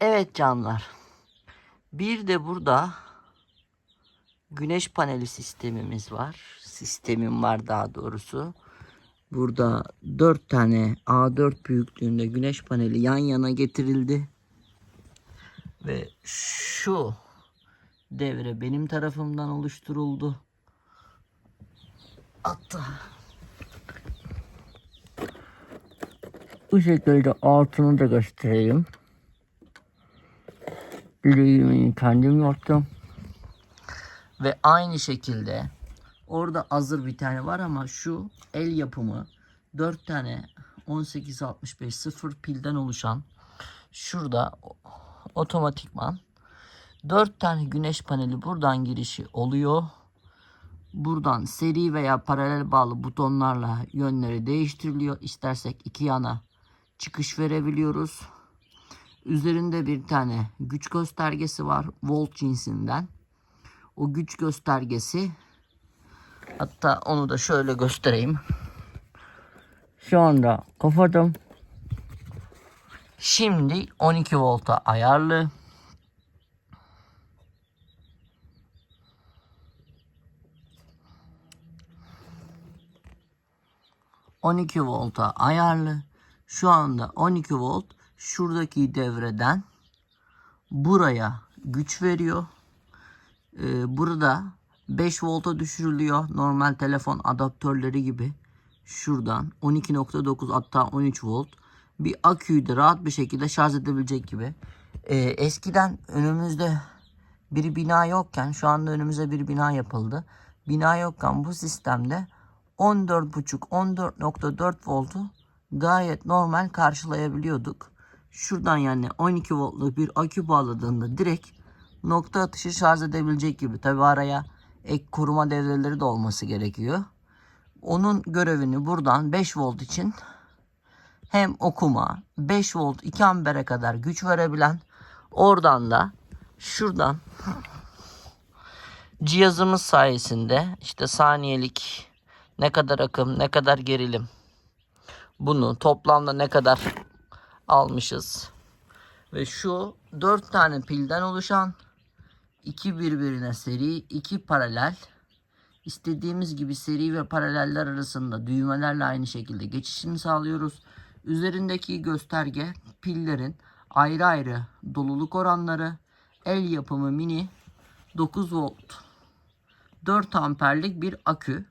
Evet canlar. Bir de burada güneş paneli sistemimiz var. Sistemim var daha doğrusu. Burada 4 tane A4 büyüklüğünde güneş paneli yan yana getirildi. Ve şu devre benim tarafımdan oluşturuldu. Hatta bu şekilde altını da göstereyim. Bileğimi kendim yaptım. Ve aynı şekilde orada hazır bir tane var ama şu el yapımı 4 tane 1865 sıfır pilden oluşan şurada otomatikman 4 tane güneş paneli buradan girişi oluyor. Buradan seri veya paralel bağlı butonlarla yönleri değiştiriliyor. İstersek iki yana çıkış verebiliyoruz. Üzerinde bir tane güç göstergesi var. Volt cinsinden. O güç göstergesi hatta onu da şöyle göstereyim. Şu anda kapadım. Şimdi 12 volta ayarlı. ...12 volta ayarlı. Şu anda 12 volt şuradaki devreden buraya güç veriyor. Ee, burada 5 volta düşürülüyor. Normal telefon adaptörleri gibi. Şuradan 12.9 hatta 13 volt. Bir aküyü de rahat bir şekilde şarj edebilecek gibi. Ee, eskiden önümüzde bir bina yokken şu anda önümüze bir bina yapıldı. Bina yokken bu sistemde 14.5-14.4 voltu gayet normal karşılayabiliyorduk. Şuradan yani 12 voltluk bir akü bağladığında direkt nokta atışı şarj edebilecek gibi. Tabi araya ek koruma devreleri de olması gerekiyor. Onun görevini buradan 5 volt için hem okuma 5 volt 2 ampere kadar güç verebilen oradan da şuradan cihazımız sayesinde işte saniyelik ne kadar akım ne kadar gerilim bunu toplamda ne kadar almışız. Ve şu 4 tane pilden oluşan iki birbirine seri, iki paralel. İstediğimiz gibi seri ve paraleller arasında düğmelerle aynı şekilde geçişini sağlıyoruz. Üzerindeki gösterge pillerin ayrı ayrı doluluk oranları, el yapımı mini 9 volt 4 amperlik bir akü.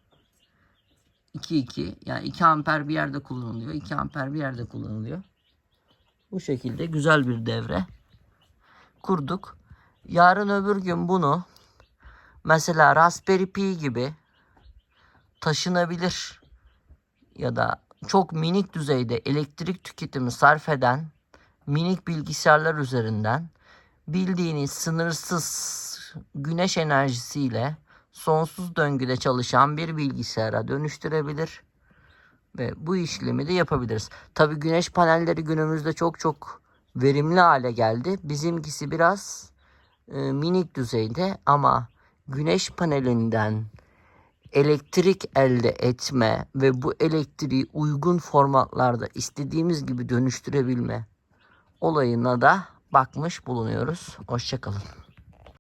2-2 yani 2 amper bir yerde kullanılıyor. 2 amper bir yerde kullanılıyor. Bu şekilde güzel bir devre kurduk. Yarın öbür gün bunu mesela Raspberry Pi gibi taşınabilir ya da çok minik düzeyde elektrik tüketimi sarf eden minik bilgisayarlar üzerinden bildiğiniz sınırsız güneş enerjisiyle sonsuz döngüde çalışan bir bilgisayara dönüştürebilir ve bu işlemi de yapabiliriz. Tabi güneş panelleri günümüzde çok çok verimli hale geldi. Bizimkisi biraz e, minik düzeyde ama güneş panelinden elektrik elde etme ve bu elektriği uygun formatlarda istediğimiz gibi dönüştürebilme olayına da bakmış bulunuyoruz. Hoşçakalın.